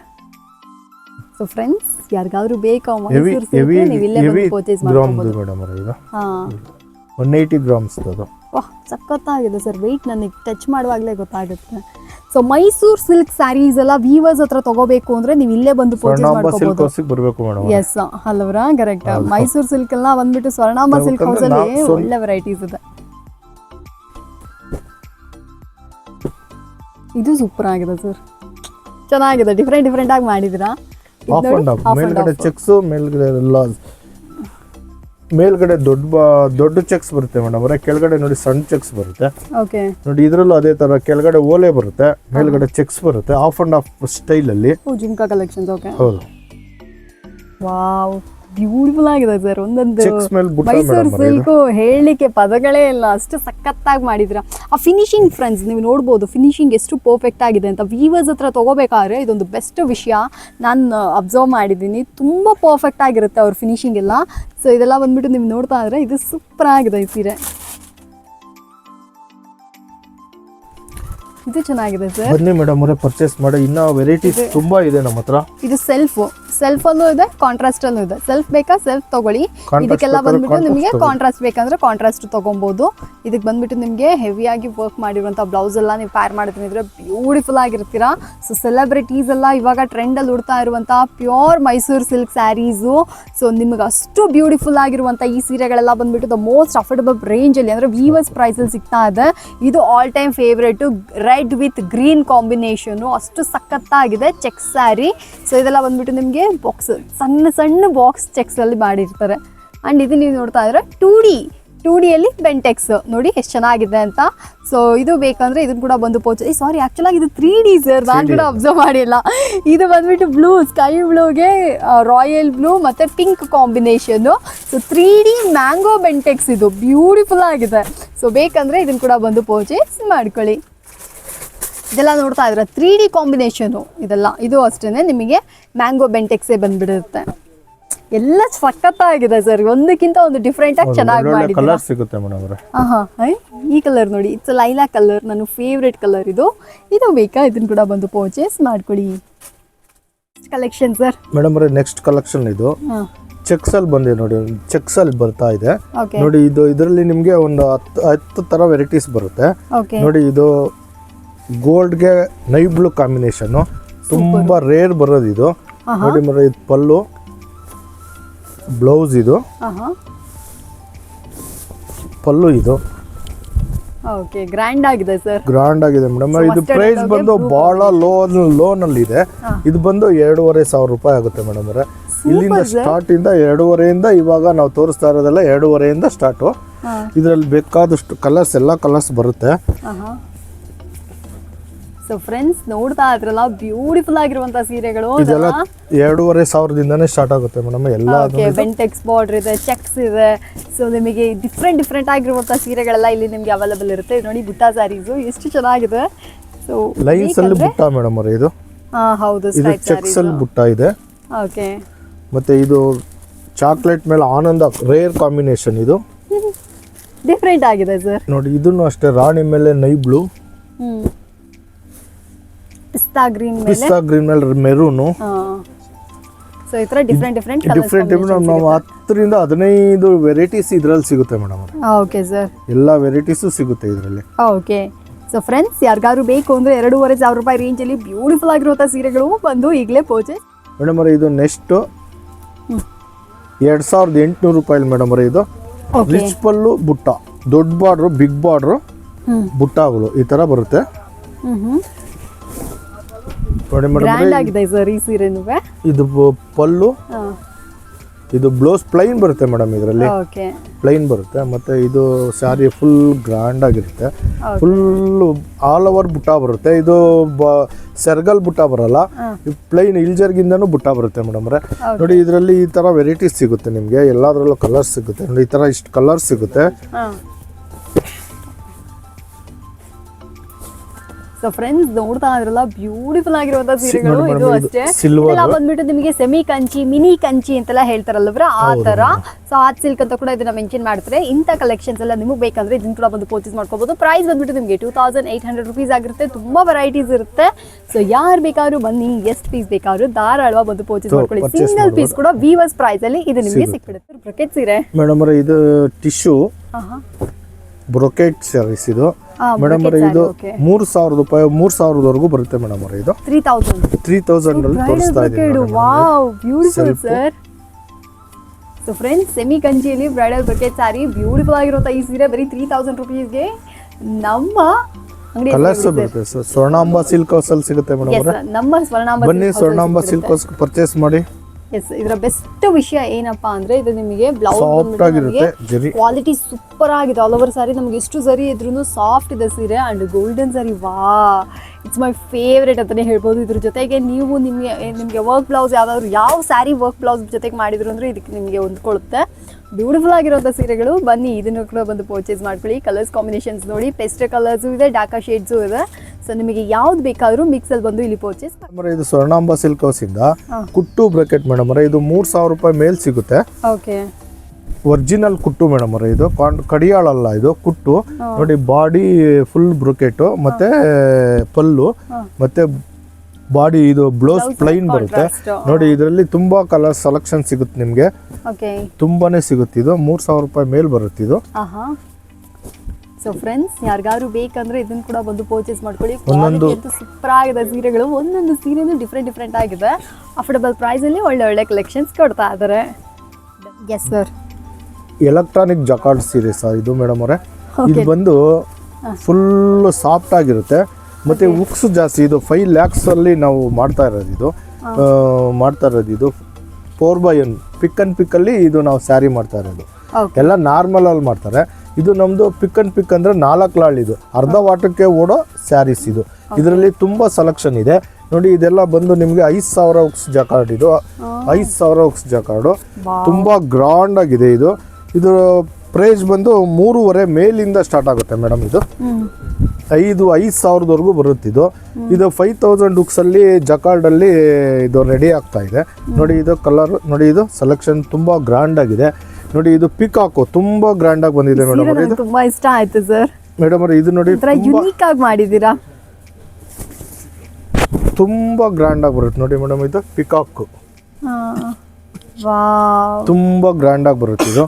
A: ಸೊ ಫ್ರೆಂಡ್ಸ್ ಯಾರಿಗಾದ್ರೂ ಬೇಕಾ
C: ಹೆವಿ
A: ಮೈಸೂರು
C: ಹೆವಿ
A: ಸಿಲ್ಕ್ ನೀವು ಇಲ್ಲೇ
C: ಹೆವಿ ಗ್ರಾಮ್ದು ಮೇಡಮ್ ಅವರೇ ಇದು.
A: ಹಾಂ.
C: ಒನ್ ಏಯ್ಟಿ ಗ್ರಾಮ್ಸ್ ಅದು.
A: ವಾಹ್ ಸಖತ್ತಾಗಿದೆ ಸರ್. ವೆಯ್ಟ್ ನನಗೆ ಟಚ್ ಮಾಡುವಾಗಲೇ ಗೊತ್ತಾಗುತ್ತೆ. ಸೊ ಮೈಸೂರು ಸಿಲ್ಕ್ ಸ್ಯಾರೀಸ್ ಎಲ್ಲ ವೀವರ್ಸ್ ಹತ್ರ ತಗೋಬೇಕು ಅಂದ್ರೆ ನೀವು ಇಲ್ಲೇ ಬಂದು ಪರ್ಚೇಸ್ ಮಾಡ್ಕೋಬಹುದು ಎಸ್ ಹಲವರ? ಕರೆಕ್ಟ್ ಮೈಸೂರು ಸಿಲ್ಕ್ ಎಲ್ಲ ಬಂದ್ಬಿಟ್ಟು ಸ್ವರ್ಣಾಂಬ ಸಿಲ್ಕ್ ಹೌಸ್ ಅಲ್ಲಿ ಒಳ್ಳೆ ವೆರೈಟೀಸ್ ಇದೆ. ಇದು ಸೂಪರ್ ಆಗಿದೆ ಸರ್ ಚೆನ್ನಾಗಿದೆ. ಡಿಫ್ರೆಂಟ್ ಡಿಫ್ರೆಂಟ್ ಆಗಿ ಮಾಡಿದಿರಾ?
C: ಚೆಕ್ಸ್ ಮೇಲ್ಗಡೆ ಎಲ್ಲ ಮೇಲ್ಗಡೆ ದೊಡ್ಡ ದೊಡ್ಡ ಚೆಕ್ಸ್ ಬರುತ್ತೆ ಮೇಡಮ್ ಅವರೇ. ಕೆಳಗಡೆ ನೋಡಿ ಸಣ್ಣ ಚೆಕ್ಸ್ ಬರುತ್ತೆ.
A: ಓಕೆ.
C: ನೋಡಿ ಇದರಲ್ಲೂ ಅದೇ ತರ ಕೆಳಗಡೆ ಓಲೆ ಬರುತ್ತೆ ಮೇಲ್ಗಡೆ ಚೆಕ್ಸ್ ಬರುತ್ತೆ ಆಫ್ ಅಂಡ್ ಆಫ್ ಸ್ಟೈಲ್ ಅಲ್ಲಿ.
A: Jhumka collections okay.
C: ಹೌದು.
A: ವಾವ್. ಬ್ಯೂಟಿಫುಲ್ ಆಗಿದೆ ಸರ್ ಒಂದೊಂದು ಮೈಸೂರು ಸಿಲ್ಕು ಹೇಳಲಿಕ್ಕೆ ಪದಗಳೇ ಇಲ್ಲ ಅಷ್ಟು ಸಖತ್ತಾಗಿ ಮಾಡಿದ್ರ ಆ ಫಿನಿಶಿಂಗ್ ಫ್ರೆಂಡ್ಸ್ ನೀವು ನೋಡ್ಬೋದು ಫಿನಿಶಿಂಗ್ ಎಷ್ಟು ಪರ್ಫೆಕ್ಟ್ ಆಗಿದೆ ಅಂತ. ವೀವರ್ಸ್ ಹತ್ರ ತಗೋಬೇಕಾದ್ರೆ ಇದೊಂದು ಬೆಸ್ಟ್ ವಿಷಯ. ನಾನು ಅಬ್ಸರ್ವ್ ಮಾಡಿದ್ದೀನಿ. ತುಂಬ ಪರ್ಫೆಕ್ಟ್ ಆಗಿರುತ್ತೆ ಅವ್ರ ಫಿನಿಶಿಂಗ್ ಎಲ್ಲ. ಸೊ ಇದೆಲ್ಲ ಬಂದ್ಬಿಟ್ಟು ನೀವು ನೋಡ್ತಾ ಇದ್ರೆ ಇದು ಸೂಪರ್ ಆಗಿದೆ ಈ ಸೀರೆ. ಇದು ಚೆನ್ನಾಗಿದೆ ಸರ್.
C: ಬನ್ನಿ ಮೇಡಮ್ ಅವರೇ ಪರ್ಚೇಸ್ ಮಾಡಿ. ಇನ್ನ ವೆರೈಟೀಸ್ ತುಂಬಾ ಇದೆ ನಮ್ಮ ಹತ್ರ.
A: ಇದು ಸೆಲ್ಫ್ ಸೆಲ್ಫ್ ಅಲ್ಲೂ ಇದೆ ಕಾಂಟ್ರಾಸ್ಟ್ ಅಲ್ಲೂ ಇದೆ. ಸೆಲ್ಫ್ ಬೇಕಾ ಸೆಲ್ಫ್ ತಗೊಳ್ಳಿ. ಇದಕ್ಕೆಲ್ಲ ಬಂದ್ಬಿಟ್ಟು ನಿಮಗೆ ಕಾಂಟ್ರಾಸ್ಟ್ ಬೇಕಂದ್ರೆ ಕಾಂಟ್ರಾಸ್ಟ್ ತಗೊಬೋದು ಇದಕ್ಕೆ ಬಂದ್ಬಿಟ್ಟು ನಿಮಗೆ ಹೆವಿಯಾಗಿ ವರ್ಕ್ ಮಾಡಿರುವಂಥ ಬ್ಲೌಸ್ ಎಲ್ಲ ನೀವು ಪ್ಯಾರ್ ಮಾಡಿದ್ರೆ ಬ್ಯೂಟಿಫುಲ್ ಆಗಿರ್ತೀರಾ. ಸೊ ಸೆಲೆಬ್ರಿಟೀಸ್ ಎಲ್ಲ ಇವಾಗ ಟ್ರೆಂಡಲ್ಲಿ ಉಡ್ತಾ ಇರುವಂಥ pure Mysore silk sarees so ನಿಮಗೆ ಅಷ್ಟು ಬ್ಯೂಟಿಫುಲ್ ಆಗಿರುವಂಥ ಈ ಸೀರೆಗಳೆಲ್ಲ ಬಂದ್ಬಿಟ್ಟು ದ ಮೋಸ್ಟ್ ಅಫೋರ್ಡಬಲ್ ರೇಂಜಲ್ಲಿ ಅಂದರೆ ವೀವರ್ಸ್ ಪ್ರೈಸಲ್ಲಿ ಸಿಗ್ತಾ ಇದೆ. ಇದು all time favourite red with green combination ಅಷ್ಟು ಸಖತ್ತಾಗಿದೆ ಚೆಕ್ ಸ್ಯಾರಿ ಸೊ ಇದೆಲ್ಲ ಬಂದ್ಬಿಟ್ಟು ನಿಮಗೆ ಬಾಕ್ಸ್ ಸಣ್ಣ ಸಣ್ಣ ಬಾಕ್ಸ್ ಚೆಕ್ಸಲ್ಲಿ ಮಾಡಿರ್ತಾರೆ. ಆ್ಯಂಡ್ ಇದು ನೀವು ನೋಡ್ತಾ ಇದ್ರೆ ಟೂ ಡಿ ಟೂ ಡಿಯಲ್ಲಿ ಬೆಂಟೆಕ್ಸ್ ನೋಡಿ ಎಷ್ಟು ಚೆನ್ನಾಗಿದೆ ಅಂತ. ಸೊ ಇದು ಬೇಕಂದ್ರೆ ಇದನ್ನ ಕೂಡ ಬಂದು ಪೋಚ್ ಸಾರಿ ಆ್ಯಕ್ಚುಲಾಗಿ ಇದು ತ್ರೀ ಡಿ ಸರ್ ನಾನು ಕೂಡ ಅಬ್ಸರ್ವ್ ಮಾಡಿಲ್ಲ. ಇದು ಬಂದ್ಬಿಟ್ಟು ಬ್ಲೂ ಸ್ಕೈ ಬ್ಲೂಗೆ ರಾಯಲ್ ಬ್ಲೂ ಮತ್ತೆ pink combination so three D mango bentex ಇದು. ಬ್ಯೂಟಿಫುಲ್ ಆಗಿದೆ. ಸೊ ಬೇಕಂದ್ರೆ ಇದನ್ನ ಕೂಡ ಬಂದು ಪರ್ಚೇಸ್ ಮಾಡ್ಕೊಳ್ಳಿ. ಇದೆಲ್ಲ ನೋಡ್ತಾ ಇದ್ರೆ ತ್ರೀ ಡಿ ಕಾಂಬಿನೇಷನು ಇದೆಲ್ಲ. ಇದು ಅಷ್ಟೇ ನಿಮಗೆ ಮ್ಯಾಂಗೋ ಬೆಂಟೆಕ್ಸೇ ಬಂದ್ಬಿಡುತ್ತೆ. ಎಲ್ಲ ಸಖತ್ತಾಗಿದೆ ಸರ್ ಒಂದಕ್ಕಿಂತ ಒಂದು ಡಿಫ್ರೆಂಟ್ ಆಗಿ ಚೆನ್ನಾಗಿ ಮಾಡಿ
C: ಕಲರ್ ಸಿಗುತ್ತೆ ಮೇಡಮ್
A: ಈ ಕಲರ್ ನೋಡಿ. ಇಟ್ಸ್ ಲೈಲಾ ಕಲರ್ ನನ್ನ ಫೇವ್ರೆಟ್ ಕಲರ್ ಇದು. ಇದು ಬೇಕಾ? ಇದನ್ನ ಕೂಡ ಬಂದು ಪರ್ಚೇಸ್ ಮಾಡ್ಕೊಳ್ಳಿ collection sir
C: madam next collection ಇದು. ಚೆಕ್ಸ್ ಅಲ್ಲಿ ಬಂದಿದೆ ನೋಡಿ. ಚೆಕ್ಸ್ ಅಲ್ಲಿ ಬರ್ತಾ ಇದೆ. ನೋಡಿ ಇದು ಇದರಲ್ಲಿ ನಿಮಗೆ ಒಂದು ಹತ್ತು ಹತ್ತು ತರ ವೆರೈಟೀಸ್ ಬರುತ್ತೆ. ನೋಡಿ ಇದು ಗೋಲ್ಡ್ಗೆ ನೈ ಬ್ಲೂ ಕಾಂಬಿನೇಷನ್ ತುಂಬಾ ರೇರ್ ಬರೋದು ಇದು. ನೋಡಿ ಮರ ಇದು ಪಲ್ಲು ಬ್ಲೌಸ್ ಇದು. ಪಲ್ಲು ಇದು.
A: ಓಕೆ ಗ್ರ್ಯಾಂಡ್ ಆಗಿದೆ ಸರ್.
C: ಗ್ರ್ಯಾಂಡ್ ಆಗಿದೆ ಮೇಡಮ್. ಇದು ಪ್ರೈಸ್ ಬಂದು ಬಹಳ ಲೋ ಲೋನಲ್ಲಿ ಇದೆ. ಇದು ಬಂದು ಎರಡೂವರೆ ಸಾವಿರ ರೂಪಾಯಿ ಆಗುತ್ತೆ ಮೇಡಮ್ ಅವರೇ. ಇಲ್ಲಿಂದ ಸ್ಟಾರ್ಟ್ ಇಂದ ಎರಡೂವರೆಯಿಂದ ಇವಾಗ ನಾವು ತೋರಿಸ್ತಾ ಇರೋದೆಲ್ಲ ಎರಡೂವರೆಯಿಂದ ಸ್ಟಾರ್ಟು ಇದರಲ್ಲಿ ಬೇಕಾದಷ್ಟು ಕಲರ್ಸ್ ಎಲ್ಲ ಕಲರ್ಸ್ ಬರುತ್ತೆ.
A: ಸೊ ಫ್ರೆಂಡ್ಸ್ ನೋಡ್ತಾ ಇದ್ರಲ್ಲ ಬ್ಯೂಟಿಫುಲ್ ಆಗಿರುವಂತಹ ಸೀರೆಗಳು
C: ಇದೆಲ್ಲ ಎರಡೂವರೆ ಸಾವಿರದಿಂದಾನೇ ಸ್ಟಾರ್ಟ್ ಆಗುತ್ತೆ ಮೇಡಮ್ ಎಲ್ಲ
A: ಬೆಂಟೆಕ್ಸ್ ಬಾರ್ಡರ್ ಇದೆ. ಚೆಕ್ಸ್ ಇದೆ ಸೊ ನಿಮಗೆ ಡಿಫ್ರೆಂಟ್ ಡಿಫ್ರೆಂಟ್ ಆಗಿರುವಂತಹ ಸೀರೆಗಳೆಲ್ಲ ಇಲ್ಲಿ ನಿಮಗೆ ಅವೈಲೇಬಲ್ ಇರುತ್ತೆ. ಇದು ನೋಡಿ ಬುಟ್ಟ ಸ್ಯಾರೀಸು ಎಷ್ಟು ಚೆನ್ನಾಗಿದೆ. ಸೊ
C: ಲೈನ್ಸ್ ಅಲ್ಲಿ ಬುಟ್ಟ ಮೇಡಮ್ ಅವರೇ ಇದು.
A: ಹೌದು
C: ಇದು ಚೆಕ್ಸ್ ಅಲ್ಲಿ ಬುಟ್ಟ ಇದೆ.
A: ಓಕೆ
C: ಮತ್ತೆ ಇದು ಚಾಕ್ಲೇಟ್ ಮೇಲೆ ಆನಂದ ರೇರ್ ಕಾಂಬಿನೇಷನ್ ಇದು. <laughs>
A: ಡಿಫ್ರೆಂಟ್ ಆಗಿದೆ ಸರ್
C: ನೋಡಿ ಇದನ್ನು ಅಷ್ಟೇ ರಾಣಿ ಮೇಲೆ ನೈ ಬ್ಲೂ
A: ಪಿಸ್ತಾ ಗ್ರೀನ್ ಮೇಲೆ.
C: ಪಿಸ್ತಾ ಗ್ರೀನ್ ಮೇಲೆ ಮೆರೂನು.
A: ಸೊ ಈ ಥರ ಡಿಫ್ರೆಂಟ್ ಡಿಫ್ರೆಂಟ್
C: ಡಿಫ್ರೆಂಟ್ ಡಿಫ್ರೆಂಟ್ ನಾವು ಹತ್ತರಿಂದ ಹದಿನೈದು ವೆರೈಟೀಸ್ ಇದರಲ್ಲಿ ಸಿಗುತ್ತೆ ಮೇಡಮ್
A: ಓಕೆ ಸರ್
C: ಎಲ್ಲ ವೆರೈಟೀಸು ಸಿಗುತ್ತೆ ಇದರಲ್ಲಿ.
A: ಓಕೆ ಸೊ ಫ್ರೆಂಡ್ಸ್ ಯಾರಿಗಾದ್ರು ಬೇಕು ಅಂದರೆ ಎರಡೂವರೆ ಸಾವಿರ ರೂಪಾಯಿ ರೇಂಜಲ್ಲಿ ಬ್ಯೂಟಿಫುಲ್ ಆಗಿರುವಂಥ ಸೀರೆಗಳು ಬಂದು ಈಗಲೇ ಪರ್ಚೇಸ್
C: ಮೇಡಮ್ ಅವರೇ ಇದು ನೆಕ್ಸ್ಟು ಎರಡು ಸಾವಿರದ ಎಂಟುನೂರು ರೂಪಾಯಿ ಮೇಡಮ್ ಅವರೇ ಇದು. ರಿಚ್ ಪಲ್ಲು ಬುಟ್ಟ. ದೊಡ್ಡ ಬಾರ್ಡ್ರು ಬಿಗ್ ಬಾರ್ಡ್ರು ಬುಟ್ಟಾಗಳು. ಈ ಥರ ಬರುತ್ತೆ. ನೋಡಿ ಮೇಡಮ್
A: ಗ್ರ್ಯಾಂಡ್ ಆಗಿದೆ ಸರ್ ಈ ಸೀರೆನೂ
C: ಇದು ಪಲ್ಲು. ಇದು ಬ್ಲೌಸ್ ಪ್ಲೈನ್ ಬರುತ್ತೆ ಮೇಡಮ್ ಇದರಲ್ಲಿ. ಪ್ಲೈನ್ ಬರುತ್ತೆ ಮತ್ತೆ ಇದು ಸ್ಯಾರಿ ಫುಲ್ ಗ್ರ್ಯಾಂಡ್ ಆಗಿರುತ್ತೆ. ಫುಲ್ ಆಲ್ ಓವರ್ ಬುಟ್ಟ ಬರುತ್ತೆ. ಇದು ಸೆರ್ಗಲ್ ಬುಟ್ಟ ಬರಲ್ಲ. ಪ್ಲೈನ್ ಇಲ್ಜರ್ಗಿಂದನೂ ಬುಟ್ಟ ಬರುತ್ತೆ ಮೇಡಮ್ ರೇ ನೋಡಿ ಇದರಲ್ಲಿ ಈ ತರ ವೆರೈಟೀಸ್ ಸಿಗುತ್ತೆ ನಿಮಗೆ. ಎಲ್ಲದರಲ್ಲೂ ಕಲರ್ಸ್ ಸಿಗುತ್ತೆ. ನೋಡಿ ಈ ತರ ಇಷ್ಟು ಕಲರ್ಸ್ ಸಿಗುತ್ತೆ.
A: ಸೊ ಫ್ರೆಂಡ್ಸ್ ನೋಡ್ತಾ ಇದ್ರಲ್ಲ ಬ್ಯೂಟಿಫುಲ್ ಆಗಿರುವಂತ ಸೀರೆಗಳು. ಇದು ಅಷ್ಟೇ. ಇದೆಲ್ಲ ಬಂದ್ಬಿಟ್ಟು ನಿಮಗೆ ಸೆಮಿ ಕಂಚಿ ಮಿನಿ ಕಂಚಿ ಅಂತೆಲ್ಲ ಹೇಳ್ತಾರಲ್ವ್ರ ಆ ತರ ಸೊ ಆ ಸಿಲ್ಕ್ ಅಂತ ಕೂಡ ಇದನ್ನ ಮೆನ್ಷನ್ ಮಾಡ್ತಾರೆ. ಇಂಥ ಕಲೆಕ್ಷನ್ಸ್ ಎಲ್ಲ ನಿಮಗೆ ಬೇಕಂದ್ರೆ ಇದನ್ನ ಕೂಡ ಬಂದು ಪರ್ಚೇಸ್ ಮಾಡ್ಕೋಬಹುದು ಪ್ರೈಸ್ ಬಂದ್ಬಿಟ್ಟು ನಿಮಗೆ two thousand eight hundred rupees ಆಗಿರುತ್ತೆ. ತುಂಬಾ ವೆರೈಟೀಸ್ ಇರುತ್ತೆ. ಸೊ ಯಾರು ಬೇಕಾದ್ರೂ ಬನ್ನಿ ಎಷ್ಟು ಪೀಸ್ ಬೇಕಾದ್ರೂ ಧಾರಾಳವಾಗಿ ಬಂದು ಪರ್ಚೇಸ್ ಮಾಡ್ಕೊಳ್ಳಿ. ಸಿಂಗಲ್ ಪೀಸ್ ಕೂಡ ವಿವರ್ಸ್ ಪ್ರೈಸ್ ಅಲ್ಲಿ ಇದು ನಿಮಗೆ ಸಿಕ್ಬಿಡುತ್ತೆ. ಬ್ರಕೆಟ್ ಸೀರೆ.
C: ಮೇಡಮ್ ಇದು ಟಿಶ್ಯೂ. ಬ್ರೊಕೆಟ್ ಸರ್ವಿಸ್ ಇದು. ಮೇಡಮ್ ಅವರೇ ಇದು
A: ಮೂರ್ okay.
C: ಮೂರು ಸಾವಿರ ರೂಪಾಯಿ ಮೂರು ಸಾವಿರದವರೆಗೂ ಬರುತ್ತೆ ಮೇಡಮ್ ಅವರೇ ಇದು.
A: ತ್ರೀ ತೌಸಂಡ್
C: ತ್ರೀ ತೌಸಂಡ್ ಅಲ್ಲಿ ತೋರಿಸ್ತಾ ಇದ್ದೀನಿ
A: ಸೊ ಫ್ರೆಂಡ್ಸ್ ಸೆಮಿ ಕಂಚಿಯಲ್ಲಿ ಬ್ರೈಡಲ್ ಬಕೆಟ್ ಸಾರಿ ಬ್ಯೂಟಿಫುಲ್ ಆಗಿರುವಂಥ ಈ ಸೀರೆ ಬರೀ ತ್ರೀ ತೌಸಂಡ್ ರುಪೀಸ್ಗೆ ನಮ್ಮ
C: ಕಲರ್ಸ್ ಬರುತ್ತೆ ಸರ್ ಸ್ವರ್ಣಾಂಬ ಸಿಲ್ಕ್ ಹೌಸ್ ಅಲ್ಲಿ ಸಿಗುತ್ತೆ ಮೇಡಮ್
A: ನಮ್ಮ ಸ್ವರ್ಣಾಂಬ
C: ಬನ್ನಿ ಸ್ವರ್ಣಾಂಬ ಸಿಲ್ಕ್ ಹೌಸ್ ಪರ್ಚೇಸ್ ಮಾಡಿ.
A: ಎಸ್ ಇದರ ಬೆಸ್ಟ್ ವಿಷಯ ಏನಪ್ಪಾ ಅಂದ್ರೆ ಇದು ನಿಮಗೆ ಬ್ಲೌಸ್ ಕ್ವಾಲಿಟಿ ಸೂಪರ್ ಆಗಿದೆ. ಆಲ್ ಓವರ್ ಸಾರಿ ನಮ್ಗೆ ಎಷ್ಟು ಸರಿ ಇದ್ರೂ ಸಾಫ್ಟ್ ಇದೆ ಸೀರೆ ಅಂಡ್ ಗೋಲ್ಡನ್ ಸಾರಿ ವಾ ಇಟ್ಸ್ ಮೈ ಫೇವ್ರೇಟ್ ಅಂತಾನೆ ಹೇಳ್ಬೋದು. ಇದ್ರ ಜೊತೆಗೆ ನೀವು ನಿಮಗೆ ನಿಮಗೆ ವರ್ಕ್ ಬ್ಲೌಸ್ ಯಾವ್ದಾದ್ರು ಯಾವ ಸ್ಯಾರಿ ವರ್ಕ್ ಬ್ಲೌಸ್ ಜೊತೆಗೆ ಮಾಡಿದ್ರು ಅಂದ್ರೆ ಇದಕ್ಕೆ ನಿಮಗೆ ಹೊಂದ್ಕೊಳ್ಳುತ್ತೆ ಬ್ಯೂಟಿಫುಲ್ ಆಗಿರೋಂಥ ಸೀರೆಗಳು ಬನ್ನಿ ಇದನ್ನು ಕೂಡ ಬಂದು ಪರ್ಚೇಸ್ ಮಾಡ್ಕೊಳ್ಳಿ. ಕಲರ್ಸ್ ಕಾಂಬಿನೇಷನ್ಸ್ ನೋಡಿ ಪೆಸ್ಟ್ ಕಲರ್ಸು ಇದೆ ಡಾಕಾ ಶೇಡ್ಸು ಇದೆ. ಸೊ ನಿಮಗೆ ಯಾವ್ದು ಬೇಕಾದರೂ ಮಿಕ್ಸಲ್ಲಿ ಬಂದು ಇಲ್ಲಿ ಪರ್ಚೇಸ್
C: ಮೇಡಮ್ ಇದು ಸ್ವರ್ಣಾಂಬ ಸಿಲ್ಕ್ ಹೌಸ್ ಇಂದ ಕುಟ್ಟು ಬ್ರಕೆಟ್ ಮೇಡಮ್ ಇದು ಮೂರ್ ಸಾವಿರ ರೂಪಾಯಿ ಮೇಲ್ ಸಿಗುತ್ತೆ.
A: ಓಕೆ
C: ಒರಿಜಿನಲ್ ಕುಟ್ಟು ಮೇಡಮ್ ಅವರೇ ಇದು. ಕಾನ್ ಕಡಿಯಾಳಲ್ಲ ಇದು ಕುಟ್ಟು. ನೋಡಿ ಬಾಡಿ ಫುಲ್ ಬ್ರೊಕೆಟ್ ಮತ್ತೆ ಪಲ್ಲು ಮತ್ತೆ ಬಾಡಿ ಇದು ಬ್ಲೌಸ್ ಪ್ಲೈನ್ ಬರುತ್ತೆ. ನೋಡಿ ಇದರಲ್ಲಿ ತುಂಬಾ ಕಲರ್ ಸೆಲೆಕ್ಷನ್ ಸಿಗುತ್ತೆ ನಿಮಗೆ. ತುಂಬಾನೇ ಸಿಗುತ್ತೆ ಇದು. ಮೂರ್ ಸಾವಿರ ರೂಪಾಯಿ ಮೇಲ್ ಬರುತ್ತೆ ಇದು.
A: ಸೊ ಫ್ರೆಂಡ್ಸ್ ಯಾರಿಗಾದ್ರು ಬೇಕಂದ್ರೆ ಇದನ್ನ ಕೂಡ ಬಂದು ಪರ್ಚೇಸ್ ಮಾಡ್ಕೊಳ್ಳಿ.
C: ಒಂದೊಂದು-
A: ಕ್ವಾಲಿಟಿ ಸೂಪರ್ ಆಗಿದೆ ಸೀರೆಗಳು. ಒಂದೊಂದು ಸೀರೆನೂ ಡಿಫ್ರೆಂಟ್ ಡಿಫ್ರೆಂಟ್ ಆಗಿದೆ. ಅಫೋರ್ಡಬಲ್ ಪ್ರೈಸಲ್ಲಿ ಒಳ್ಳೆ ಒಳ್ಳೆ ಕಲೆಕ್ಷನ್ಸ್ ಕೊಡ್ತಾ ಇದ್ದಾರೆ. Yes sir
C: electronic jacquard sir ಇದು ಮೇಡಮ್ ಅವರೇ. ಇದು ಬಂದು ಫುಲ್ ಸಾಫ್ಟ್ ಆಗಿರುತ್ತೆ. ಮತ್ತೆ ಉಕ್ಸ್ ಜಾಸ್ತಿ. ಇದು ಫೈವ್ ಲ್ಯಾಕ್ಸ್ ಅಲ್ಲಿ ನಾವು ಮಾಡ್ತಾ ಇರೋದು ಇದು. ಆ, ಮಾಡ್ತಾ ಇರೋದು ಇದು. Four by one pick and pick ಅಲ್ಲಿ ಇದು ನಾವು ಸ್ಯಾರಿ ಮಾಡ್ತಾ ಇರೋದು. ಎಲ್ಲ ನಾರ್ಮಲ್ ಅಲ್ಲಿ ಮಾಡ್ತಾರೆ. ಇದು ನಮ್ದು ಪಿಕ್ ಅಂಡ್ ಪಿಕ್ ಅಂದ್ರೆ ನಾಲ್ಕು ಲಾಳ್ ಇದು. ಅರ್ಧ ವಾಟಕ್ಕೆ ಓಡೋ ಸ್ಯಾರೀಸ್ ಇದು. ಇದರಲ್ಲಿ ತುಂಬಾ ಸೆಲೆಕ್ಷನ್ ಇದೆ. ನೋಡಿ ಇದೆಲ್ಲ ಬಂದು ನಿಮಗೆ ಐದು ಸಾವಿರ ಉಕ್ಸ್ ಜಕಾರ್ಡ್ ಇದು. ಐದು ಸಾವಿರ ಉಕ್ಸ್ ಜಕಾರ್ಡು. ತುಂಬಾ ಗ್ರಾಂಡ್ ಆಗಿದೆ ಇದು. ಇದು ಪ್ರೈಸ್ ಬಂದು ಮೂರುವರೆ ಮೇಲಿಂದ ಸ್ಟಾರ್ಟ್ ಆಗುತ್ತೆ ಮೇಡಮ್ ಇದು. ಐದು ಐದು ಸಾವಿರದವರೆಗೂ ಬರುತ್ತಿದ್ದು ಇದು. ಫೈವ್ ತೌಸಂಡ್ ಅಲ್ಲಿ ಜಕಾರ್ಡ್ ಅಲ್ಲಿ ಇದು ರೆಡಿ ಆಗ್ತಾ ಇದೆ. ನೋಡಿ ಇದು ಕಲರ್ ನೋಡಿ ಇದು ಸೆಲೆಕ್ಷನ್ ತುಂಬಾ ಗ್ರ್ಯಾಂಡ್ ಆಗಿದೆ. ನೋಡಿ ಇದು ಪಿಕಾಕು ತುಂಬಾ ಗ್ರ್ಯಾಂಡ್ ಆಗಿ ಬಂದಿದೆ ಮೇಡಮ್
A: ಸೀರೆ
C: ಅವ್ರೆ.
A: ತುಂಬಾ ಇಷ್ಟ ಆಯ್ತು ಸರ್
C: ಮೇಡಮ್ ಅವ್ರೆ ಇದು ನೋಡಿ
A: ಒಂಥರ
C: ತುಂಬಾ
A: ಯುನೀಕ್ ಆಗಿ ಮಾಡಿದ್ದೀರಾ?
C: ತುಂಬಾ ಗ್ರ್ಯಾಂಡ್ ಆಗಿ ಬರುತ್ತೆ ನೋಡಿ ಮೇಡಮ್ ಇದು ಪಿಕಾಕು
A: ವಾವ್.
C: ತುಂಬಾ ಗ್ರ್ಯಾಂಡ್ ಆಗಿ ಬರುತ್ತೆ ಇದು.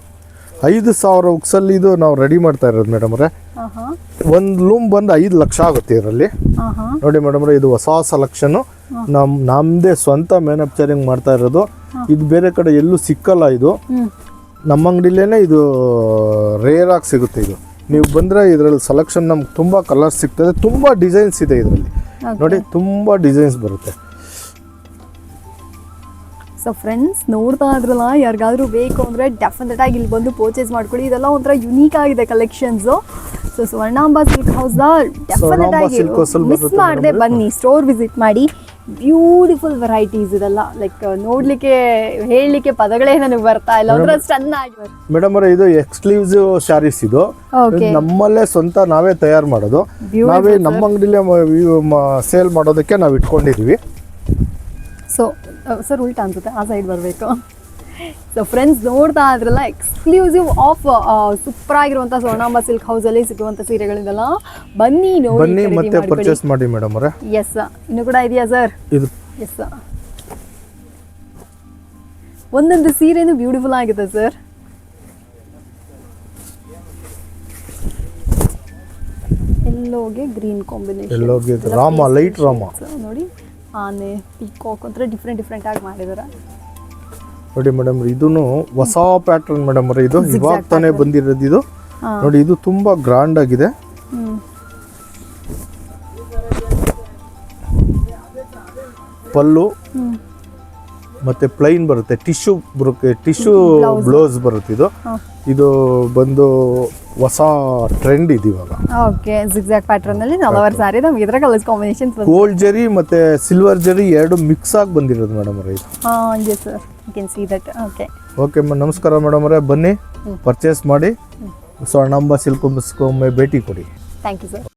C: ಐದು ಸಾವಿರ ಉಕ್ಸಲ್ಲಿ ಇದು ನಾವು ರೆಡಿ ಮಾಡ್ತಾ ಇರೋದು ಮೇಡಮ್ ಅವರೇ. ಒಂದು ಲೂಮ್ ಬಂದು ಐದು ಲಕ್ಷ ಆಗುತ್ತೆ ಇದರಲ್ಲಿ. ನೋಡಿ ಮೇಡಮ್ ಇದು ಹೊಸ ಸೆಲೆಕ್ಷನ್ ನಮ್ ನಮ್ದೇ ಸ್ವಂತ ಮ್ಯಾನುಫ್ಯಾಕ್ಚರಿಂಗ್ ಮಾಡ್ತಾ ಇರೋದು. ಇದು ಬೇರೆ ಕಡೆ ಎಲ್ಲೂ ಸಿಕ್ಕಲ್ಲ ಇದು. ನಮ್ಮ ಅಂಗಡಿಲೇ ಇದು ರೇರ್ ಆಗಿ ಸಿಗುತ್ತೆ ಇದು. ನೀವು ಬಂದರೆ ಇದರಲ್ಲಿ ಸೆಲೆಕ್ಷನ್ ನಮ್ಗೆ ತುಂಬ ಕಲರ್ಸ್ ಸಿಗ್ತದೆ ತುಂಬ ಡಿಸೈನ್ಸ್ ಇದೆ ಇದರಲ್ಲಿ. ನೋಡಿ ತುಂಬ ಡಿಸೈನ್ಸ್ ಬರುತ್ತೆ.
A: ಸೊ ಫ್ರೆಂಡ್ಸ್ ನೋಡ್ತಾ ಇದ್ರಲ್ಲ ಯಾರಿಗಾದ್ರೂ ಬೇಕು ಅಂದರೆ ಡೆಫಿನೆಟ್ ಆಗಿ ಇಲ್ಲಿ ಬಂದು ಪರ್ಚೇಸ್ ಮಾಡ್ಕೊಳ್ಳಿ. ಇದೆಲ್ಲ ಒಂಥರ ಯುನೀಕ್ ಆಗಿದೆ collections so Swarnamba silk house definite ಆಗಿ ಮಿಸ್ ಮಾಡದೆ ಬನ್ನಿ ಸ್ಟೋರ್ ವಿಸಿಟ್ ಮಾಡಿ. ಬ್ಯೂಟಿಫುಲ್ ವೆರೈಟೀಸ್ ಇದೆಲ್ಲ. ಲೈಕ್ ನೋಡ್ಲಿಕ್ಕೆ ಹೇಳಲಿಕ್ಕೆ ಪದಗಳೇ ನನಗೆ ಬರ್ತಾ ಇಲ್ಲ. ಅಂದ್ರೆ ಚೆನ್ನಾಗಿ
C: ಮೇಡಮ್ ಅವರೇ ಇದು ಎಕ್ಸ್ಕ್ಲೂಸಿವ್ ಶಾರೀಸ್ ಇದು. ನಮ್ಮಲ್ಲೇ ಸ್ವಂತ ನಾವೇ ತಯಾರು ಮಾಡೋದು. ನಾವೇ ನಮ್ಮ ಅಂಗಡಿಲೇ ಸೇಲ್ ಮಾಡೋದಕ್ಕೆ ನಾವು ಇಟ್ಕೊಂಡಿದೀವಿ.
A: ಸೊ ಸರ್ ಉಲ್ಟಾ ಅನ್ಸುತ್ತೆ. ಆ ಸೈಡ್ ಬರಬೇಕು. ಸೊ ಫ್ರೆಂಡ್ಸ್ ನೋಡ್ತಾ ಇದ್ರಲ್ಲ ಎಕ್ಸ್ಕ್ಲೂಸಿವ್ ಆಫ್ ಸೂಪರ್ ಆಗಿರುವಂಥ ಸ್ವರ್ಣಾಂಬ ಸಿಲ್ಕ್ ಹೌಸಲ್ಲಿ ಸಿಗುವಂಥ ಸೀರೆಗಳಿದೆಲ್ಲ. ಬನ್ನಿ
C: ಬನ್ನಿ
A: ನೋಡಿ
C: ಮತ್ತೆ ಪರ್ಚೇಸ್ ಮಾಡಿ ಮೇಡಮ್ ಅವರೇ.
A: ಎಸ್ ಇನ್ನು ಕೂಡ ಇದೆಯಾ ಸರ್
C: ಇದು.
A: ಎಸ್ ಒಂದೊಂದು ಸೀರೆನೂ ಬ್ಯೂಟಿಫುಲ್ ಆಗಿದೆ ಸರ್ ಎಲ್ಲೋಗೆ ಗ್ರೀನ್ ಕಾಂಬಿನೇಷನ್
C: ಎಲ್ಲೋಗೆ ರಾಮ ಲೈಟ್ ರಾಮ.
A: ನೋಡಿ ಆನೆ ಪಿಕಾಕ್ ಅಂತ ಡಿಫ್ರೆಂಟ್ ಡಿಫ್ರೆಂಟ್ ಆಗಿ ಮಾಡಿದ್ದಾರೆ
C: ನೋಡಿ ಮೇಡಮ್ ಇದೂನು ಹೊಸ ಪ್ಯಾಟರ್ನ್ ಮೇಡಮ್ ಅವರೇ ಇದು ಇವಾಗ ತಾನೇ ಬಂದಿರೋದು ಇದು. ನೋಡಿ ಇದು ತುಂಬಾ ಗ್ರಾಂಡ್ ಆಗಿದೆ. ಪಲ್ಲು ಮತ್ತೆ ಪ್ಲೈನ್ ಬರುತ್ತೆ. ಟಿಶ್ಯೂ ಬರುತ್ತೆ ಟಿಶ್ಯೂ ಬ್ಲೌಸ್ ಬರುತ್ತೆ ಇದು. ಇದು ಬಂದು ಹೊಸ ಟ್ರೆಂಡ್ ಇದೆ ಇವಾಗ.
A: ಓಕೆ ಜಿಗ್ಜಾಗ್ ಪ್ಯಾಟರ್ನ್ ಅಲ್ಲಿ ನಲವರ್ ಸಾರಿ ನಮ್ಗೆ ಇದರ ಕಲರ್ಸ್ ಕಾಂಬಿನೇಷನ್ಸ್
C: ಗೋಲ್ಡ್ ಜರಿ ಮತ್ತೆ ಸಿಲ್ವರ್ ಜರಿ ಎರಡು ಮಿಕ್ಸ್ ಆಗಿ ಬಂದಿರೋದು ಮೇಡಮ್ ಅವರೇ ಇದು.
A: ಹಾಂ ಸರ್ ಸಿ ದಟ್ ಓಕೆ
C: ನಮಸ್ಕಾರ ಮೇಡಮ್ ಅವರೇ. ಬನ್ನಿ ಪರ್ಚೇಸ್ ಮಾಡಿ. ಸೊ ನಮ್ಮ ಒಮ್ಮೆ ಭೇಟಿ ಕೊಡಿ.
A: Thank you sir